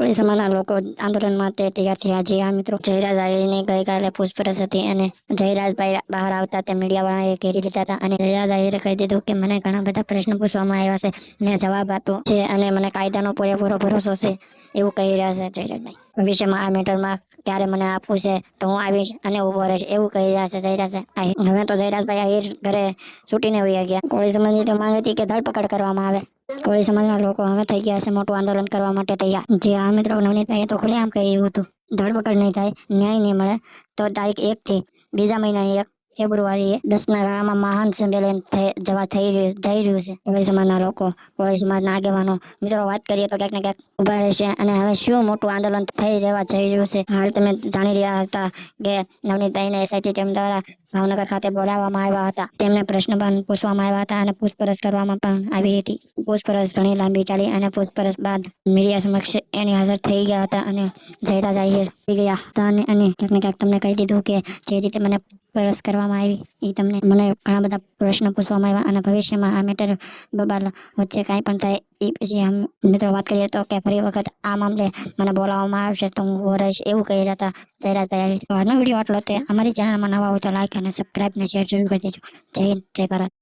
સમાજના લોકો આંદોલન માટે તૈયાર થયા. છે આ મિત્રો જયરાજ આહિરની ગઈકાલે પૂછપરછ હતી અને જયરાજભાઈ બહાર આવતા તે મીડિયાવાળાએ ઘેરી લીધા હતા. અને જયરાજ આહિરે કહી દીધું કે, મને ઘણા બધા પ્રશ્ન પૂછવામાં આવ્યા છે. મેં જવાબ આપ્યો છે અને મને કાયદાનો પૂરેપૂરો ભરોસો છે. એવું કહી રહ્યા છે જયરાજભાઈ. ભવિષ્યમાં આ મેટરમાં ક્યારે મને આપવું છે તો હું આવીશ અને ઊભો રહીશ એવું કહી રહ્યા છે જયરાજ હવે તો જયરાજભાઈ આહિર ઘરે છૂટીને હોઈ ગયા. કોળી સંબંધી તો માંગ હતી કે ધરપકડ કરવામાં આવે. કોળી સમાજના લોકો હવે થઈ ગયા છે મોટું આંદોલન કરવા માટે તૈયાર. જે આ મિત્રો નવનીતભાઈએ તો ખુલ્લેઆમ કહ્યું હતું. ધરપકડ નહીં થાય, ન્યાય નહીં મળે, તો તારીખ એક થી બીજા મહિનાની એક ફેબ્રુઆરીએ દસના ગાળામાં મહાન સંમેલન જવા થઈ રહ્યું, જઈ રહ્યું છે. કોળી સમાજના લોકો કોળી સમાજના આગેવાનો, મિત્રો વાત કરીએ તો ક્યાંક ને ક્યાંક ઊભા રહેશે અને હવે શું મોટું આંદોલન થઈ રહેવા જઈ રહ્યું છે? હાલ તમે જાણી રહ્યા હતા કે નવનીતભાઈને એસઆઈટી ટીમ દ્વારા ભાવનગર ખાતે બોલાવવામાં આવ્યા હતા. તેમને પ્રશ્ન પણ પૂછવામાં આવ્યા હતા અને પૂછપરછ કરવામાં પણ આવી હતી. પૂછપરછ ઘણી લાંબી ચાલી અને પૂછપરછ બાદ મીડિયા સમક્ષ એની હાજર થઈ ગયા હતા અને જયરા જાહેર થઈ ગયા હતા અને ક્યાંક ને ક્યાંક તમને કહી દીધું કે જે રીતે મને પૂછપરછ કરવામાં આવી. એ તમને મને ઘણા બધા પ્રશ્નો પૂછવામાં આવ્યા અને ભવિષ્યમાં આ મેટર બબાલ વચ્ચે કાંઈ પણ થાય એ પછી આમ મિત્રો વાત કરીએ તો કે ફરી વખત આ મામલે મને બોલાવવામાં આવશે તો હું ઊભો રહીશ એવું કહી રહ્યા હતા જયરાજભાઈ આજનો વીડિયો આટલો તે અમારી ચેનલમાં નવા હોય તો લાઈક અને સબસ્ક્રાઈબ ને શેર જરૂર કરી દેજો. જય હિન્દ, જય ભારત.